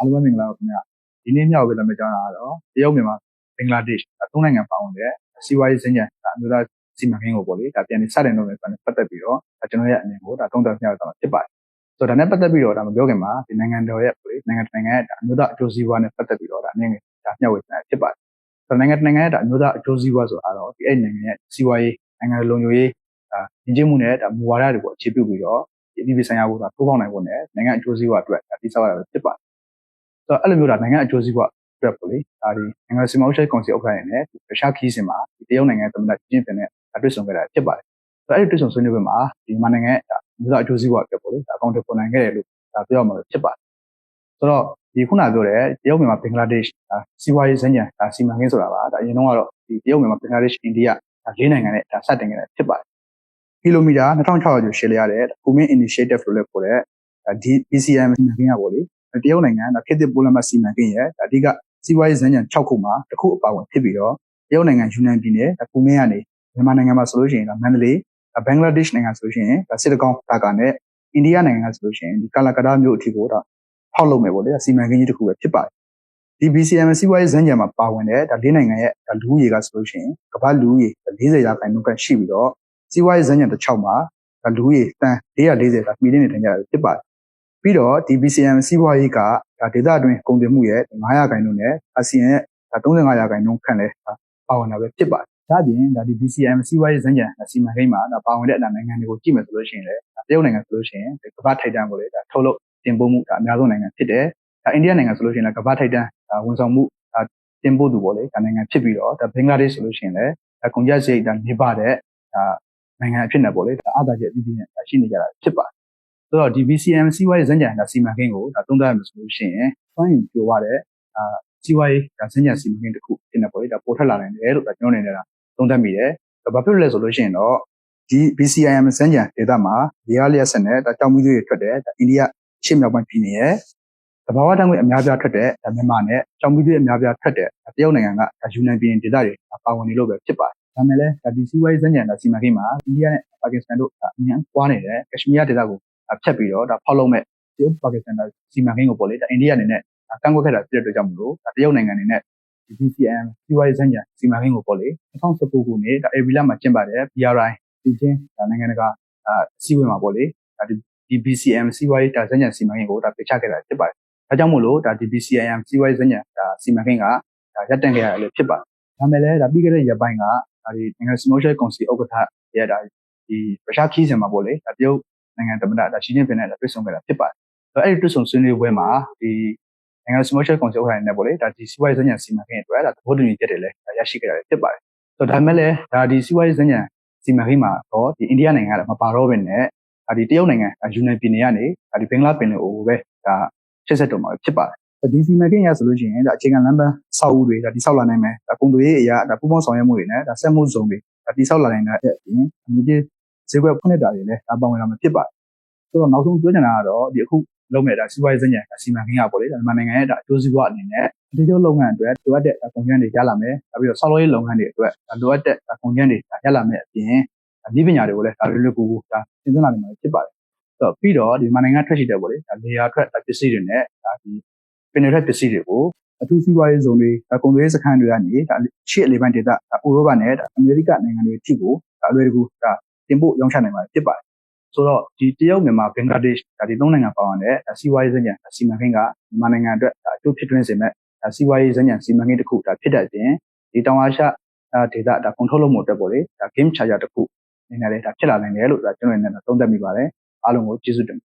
အားလုံးပဲမင်္ဂလာပါခင်ဗျာဒီနေ့မြောက်ဝေးလာမယ့်အကြောင်းအရာကတော့တရုတ်မြန်မာဘင်္ဂလားဒေ့ရှ်ဒါသုံးနိုင်ငံပါဝင်တဲ့စီးပွားရေးစင်ကြံဒါအမျိုးသားစီမံကိန်းကိုပေါ့လေဒါပြန်ပြီးစတင်လုပ်မယ်ဆိုတာနဲ့ပတ်သက်ပြီးတော့ဒါကျွန်တော်ရဲ့အမြင်ကိုဒါသုံးသပ်ပြရတော့ဖြစ်ပါတယ်ဆိုတော့ဒါနဲ့ပတ်သက်ပြီးတော့ဒါမပြောခင်မှာဒီနိုင်ငံတော်ရဲ့ပေါ့လေနိုင်ငံနိုင်ငံရဲ့ဒါအမျိုးသားအကျိုးစီးပွားနဲ့ပတ်သက်ပြီးတော့ဒါအမြင်ဒါမျှဝေနေတာဖြစ်ပါတယ်ဆိုတော့နိုင်ငံနိုင်ငံရဲ့ဒါအမျိုးသားအကျိုးစီးပွားဆိုတာတော့ဒီအဲ့နိုင်ငံရဲ့စီးပွားရေးနိုင်ငံလုံခြုံရေးဒါညီကျမှုနဲ့ဒါမူဝါဒတွေကိုအခြေပြုပြီးတော့ဒီအပြည်ပြည်ဆိုင်ရာကိုဒါထိုးပေါက်နိုင်ဖို့နဲ့နိုင်ငံအကျိုးစီးပွားအတွက်ဒါတိစောက်ရတာဖြစ်ပါတယ်ဆို တော့အဲ့လိုမျိုးဒါနိုင်ငံအကျိုးစီးပွားအတွက်ပေါ့လေဒါဒီနိုင်ငံစီမံအုပ်ချုပ်ကောင်စီဥက္ကဋ္ဌနဲ့ရုရှားခီးစင်မှာဒီတရုတ်နိုင်ငံသမ္မတချင်းပင်နဲ့တွေ့ဆုံခဲ့တာဖြစ်ပါတယ်ဆိုတော့အဲ့ဒီတွေ့ဆုံဆွေးနွေးပွဲမှာဒီမြန်မာနိုင်ငံဒါမျိုးအကျိုးစီးပွားအတွက်ပေါ့လေဒါအကောင့်တွေပေါ်နိုင်ခဲ့တယ်လို့ဒါပြောရမှာဖြစ်ပါတယ်ဆိုတော့ဒီခုနပြောတဲ့တရုတ်မြန်မာဘင်္ဂလားဒေ့ရှ်ဒါစီးပွားရေးစံညံဒါစီမံကိန်းဆိုတာပါဒါအရင်တော့ကတော့ဒီတရုတ်မြန်မာဘင်္ဂလားဒေ့ရှ်အိန္ဒိယဒါလေးနိုင်ငံနဲ့ဒါစတင်ခဲ့တာဖြစ်ပါတယ်ကီလိုမီတာ2600ကျော်ရှည်လျားတဲ့ Kumin Initiative လို့လည်းခေါ်တဲ့ဒီ BCM စီမံကိန်းကပေါ့လေ တရုတ်နိုင်ငံဒါခေတ်သစ်ပိုးလမ်းမစီမံကိန်းရဲ့အဓိကစီးပွားရေးဇာတ်ညံ6ခုမှာတစ်ခုအပါဝင်ဖြစ်ပြီးတော့တရုတ်နိုင်ငံယူနန်ပြည်နယ်ဒါကူမင်းကနေမြန်မာနိုင်ငံမှာဆိုလို့ရှိရင်ဒါမန္တလေးဘင်္ဂလားဒေ့ရှ်နိုင်ငံဆိုလို့ရှိရင်ဒါစစ်တကောင်းဒါကာနဲ့အိန္ဒိယနိုင်ငံကဆိုလို့ရှိရင်ဒီကာလာကတာမြို့အထိကိုဒါဖောက်လုပ်မယ်ပေါ့လေစီမံကိန်းကြီးတစ်ခုပဲဖြစ်ပါတယ်ဒီ BCM စီးပွားရေးဇာတ်ညံမှာပါဝင်တဲ့ဒါလေးနိုင်ငံရဲ့ဒါလူဦးရေကဆိုလို့ရှိရင်ကမ္ဘာလူဦးရေ40ရာခိုင်နှုန်းကရှိပြီးတော့စီးပွားရေးဇာတ်ညံတစ်ချောက်မှာဒါလူဦးရေတန်440ဒါမီလီယံနေထိုင်ကြတာဖြစ်ပါတယ် ပြီးတော့ဒီ BCM စီးပွားရေးကဒါဒေသအတွင်းကုန်သွယ်မှုရဲ့900ခိုင်နှုန်းနဲ့အာဆီယံရဲ့ဒါ35ရာခိုင်နှုန်းခန့်လဲပါဝင်တာပဲဖြစ်ပါတယ်။ဒါ့အပြင်ဒါဒီ BCM စီးပွားရေးစံကြံစီမံကိန်းမှာဒါပါဝင်တဲ့အနိုင်ငံတွေကိုကြည့်မယ်ဆိုလို့ရှိရင်လည်းတရုတ်နိုင်ငံဆိုလို့ရှိရင်ကမ္ဘာထိုက်တန်းကိုလေဒါထုတ်လုပ်တင်ပို့မှုဒါအများဆုံးနိုင်ငံဖြစ်တယ်။ဒါအိန္ဒိယနိုင်ငံဆိုလို့ရှိရင်လည်းကမ္ဘာထိုက်တန်းဒါဝန်ဆောင်မှုဒါတင်ပို့သူပေါ့လေဒါနိုင်ငံဖြစ်ပြီးတော့ဒါဘင်္ဂလားဒေ့ရှ်ဆိုလို့ရှိရင်လည်းဒါကုန်ကျစရိတ်ဒါနေပါတဲ့ဒါနိုင်ငံအဖြစ်နဲ့ပေါ့လေဒါအားသာချက်အသီးသီးနဲ့ရှိနေကြတာဖြစ်ပါတယ် ဆိုတော့ဒီ BCM စီးပွားရေးစံကြံဒါစီမံကိန်းကိုဒါသုံးသပ်ရမယ်ဆိုလို့ရှိရင်စွမ်းရည်ပြိုဝတဲ့အာစီးပွားရေးဒါစံကြံစီမံကိန်းတစ်ခုဖြစ်နေပေါ့လေဒါပေါ်ထွက်လာနိုင်တယ်လို့ဒါကျွန်တော်အနေနဲ့သုံးသပ်မိတယ်။ဘာဖြစ်လို့လဲဆိုလို့ရှိရင်တော့ဒီ BCIM စံကြံဒေသမှာဒီအားလျက်ဆက်နဲ့ဒါတောင်ပြီးတွေထွက်တဲ့ဒါအိန္ဒိယရှေ့မြောက်ပိုင်းပြည်နယ်ရဲ့သဘာဝဓာတ်ငွေအများပြားထွက်တဲ့ဒါမြန်မာနဲ့တောင်ပြီးတွေအများပြားထွက်တဲ့တရုတ်နိုင်ငံကဒါယူနန်ပြည်နယ်ဒေသတွေပါဝင်နေလို့ပဲဖြစ်ပါတယ်။ဒါမဲ့လည်းဒါဒီစီးပွားရေးစံကြံဒါစီမံကိန်းမှာအိန္ဒိယနဲ့ပါကစ္စတန်တို့အမြန်ပွားနေတဲ့ကက်ရှမီးယားဒေသကို ဖြတ်ပြီးတော့ဒါဖောက်လုပ်မဲ့တရုတ်ပါကစ္စတန်ဒါစီမံကိန်းကိုပေါ့လေဒါအိန္ဒိယအနေနဲ့ကန့်ကွက်ခဲ့တာဖြစ်တဲ့အတွက်ကြောင့်မလို့တရုတ်နိုင်ငံအနေနဲ့ဒီ BCM စီးပွားရေးစံကြံစီမံကိန်းကိုပေါ့လေ2019ခုနှစ်ဒါအေဗီလာမှာကျင်းပတဲ့ BRI ဒီချင်းဒါနိုင်ငံတကာအစည်းအဝေးမှာပေါ့လေဒါဒီ BCM စီးပွားရေးဒါစံကြံစီမံကိန်းကိုဒါပြချခဲ့တာဖြစ်ပါတယ်။ဒါကြောင့်မို့လို့ဒါဒီ BCM စီးပွားရေးစံကြံဒါစီမံကိန်းကဒါရပ်တန့်ခဲ့ရတယ်လို့ဖြစ်ပါတယ်။ဒါမဲ့လည်းဒါပြီးခဲ့တဲ့ရက်ပိုင်းကဒါဒီနိုင်ငံစမိုးရှယ်ကောင်စီဥက္ကဋ္ဌရဲ့ဒါဒီရုရှားခီးစင်မှာပေါ့လေဒါတရုတ် နိုင်ငံသမ္မတဒါရှီကျင်းပင်နဲ့တွေ့ဆုံခဲ့တာဖြစ်ပါတယ်။အဲ့ဒီတွေ့ဆုံဆွေးနွေးပွဲမှာဒီနိုင်ငံစမိုးရှယ်ကောင်စီဥက္ကဋ္ဌနဲ့ပေါ့လေဒါဒီစီးပွားရေးစံကြံစီမံကိန်းအတွက်ဒါသဘောတူညီချက်တွေလည်းရရှိခဲ့တာဖြစ်ပါတယ်။ဆိုတော့ဒါမဲ့လည်းဒါဒီစီးပွားရေးစံကြံစီမံကိန်းမှာတော့ဒီအိန္ဒိယနိုင်ငံကမပါတော့ဘဲနဲ့ဒါဒီတရုတ်နိုင်ငံယူနန်ပြည်နယ်ကနေဒါဒီဘင်္ဂလားပင်လယ်အိုပဲဒါရှက်ဆက်တော့မှာဖြစ်ပါတယ်ဒီစီမံကိန်းရဆိုလို့ရှိရင်ဒါအခြေခံလမ်းပန်းဆောက်ဦးတွေဒါတိဆောက်လာနိုင်မယ်ဒါကုန်သွယ်ရေးအရာဒါပူးပေါင်းဆောင်ရွက်မှုတွေနဲ့ဒါစက်မှုဇုံတွေဒါတိဆောက်လာနိုင်တဲ့အပြင်အမြင့် ဈေးကွက်ဖွင့်လှစ်တာတွေလည်းဒါပါဝင်လာမှာဖြစ်ပါတယ်ဆိုတော့နောက်ဆုံးပြောချင်တာကတော့ဒီအခုလုပ်မဲ့ဒါစီးပွားရေးစံညံစီမံကိန်းကပေါ့လေဒါမြန်မာနိုင်ငံရဲ့ဒါအကျိုးစီးပွားအနေနဲ့ဒီကျိုးလုပ်ငန်းအတွက်လိုအပ်တဲ့ကုန်ကျန်းတွေရလာမယ်နောက်ပြီးတော့ဆောက်လုပ်ရေးလုပ်ငန်းတွေအတွက်လိုအပ်တဲ့ကုန်ကျန်းတွေရလာမယ်အပြင်ဒီပညာတွေကိုလည်းဒါလွယ်လွယ်ကူကူဒါသင်သွင်းလာနိုင်မှာဖြစ်ပါတယ်ဆိုတော့ပြီးတော့ဒီမြန်မာနိုင်ငံထွက်ရှိတဲ့ပေါ့လေဒါလေယာထွက်ပစ္စည်းတွေနဲ့ဒါဒီပင်နယ်ပစ္စည်းတွေကိုအထူးစီးပွားရေးဇုံတွေကုန်သွယ်ရေးစခန်းတွေကနေဒါရှေ့အလေးပိုင်းဒေသဥရောပနဲ့အမေရိကနိုင်ငံတွေအထိကိုအလွယ်တကူဒါ တင်ပို့ရောင်းချနိုင်မှာဖြစ်ပါတယ်ဆိုတော့ဒီတရုတ်မြန်မာဘင်္ဂလားဒေ့ရှ်ဒါဒီသုံးနိုင်ငံပါဝင်တဲ့စီးပွားရေးစံကြံစီမံကိန်းကမြန်မာနိုင်ငံအတွက်အကျိုးဖြစ်ထွန်းစေမဲ့စီးပွားရေးစံကြံစီမံကိန်းတစ်ခုဒါဖြစ်တဲ့အပြင်ဒီတောင်အာရှဒေသဒါကွန်ထရိုးလုပ်မှုအတွက်ပေါ့လေဒါ game charger တစ်ခုအနေနဲ့လည်းဒါဖြစ်လာနိုင်တယ်လို့ဒါကျွန်တော်အနေနဲ့သုံးသပ်မိပါတယ်အားလုံးကိုကျေးဇူးတင်